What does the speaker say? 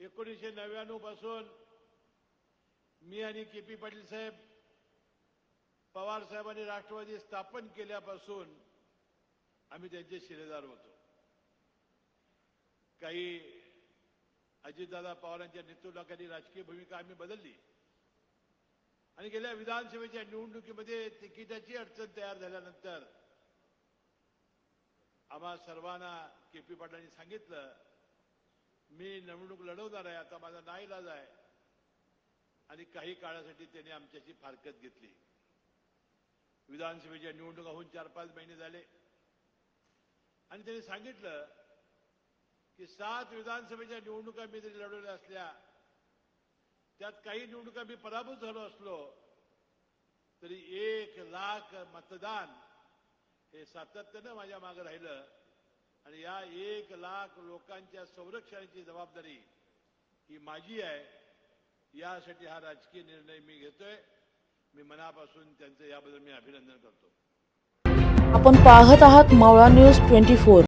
एकोणीसशे नव्याण्णवपासून मी आणि के पी पाटील साहेब पवार साहेबांनी राष्ट्रवादी स्थापन केल्यापासून आम्ही त्यांचे शिलेदार होतो. काही अजितदादा पवारांच्या नेतृत्वाखाली राजकीय भूमिका आम्ही बदलली. आणि गेल्या विधानसभेच्या निवडणुकीमध्ये तिकिटाची अडचण तयार झाल्यानंतर आम्हा सर्वांना के पी पाटलांनी सांगितलं मी निवडणूक लढवणार आहे आता माझा नाईलाज आहे. आणि काही काळासाठी त्यांनी आमच्याशी फारकत घेतली. विधानसभेच्या निवडणुका होऊन चार पाच महिने झाले. आणि त्यांनी सांगितलं की सात विधानसभेच्या निवडणुका मी जरी लढवल्या असल्या त्यात काही निवडणुका मी पराभूत झालो असलो तरी एक लाख मतदान हे सातत्यानं माझ्या मागे राहिलं. आणि या एक लाख लोकांच्या संरक्षणाची जबाबदारी ही माझी आहे. यासाठी हा राजकीय निर्णय मी घेतोय. मी मनापासून त्यांचं याबद्दल मी अभिनंदन करतो. आपण पाहत आहात मावळा न्यूज ट्वेंटी फोर.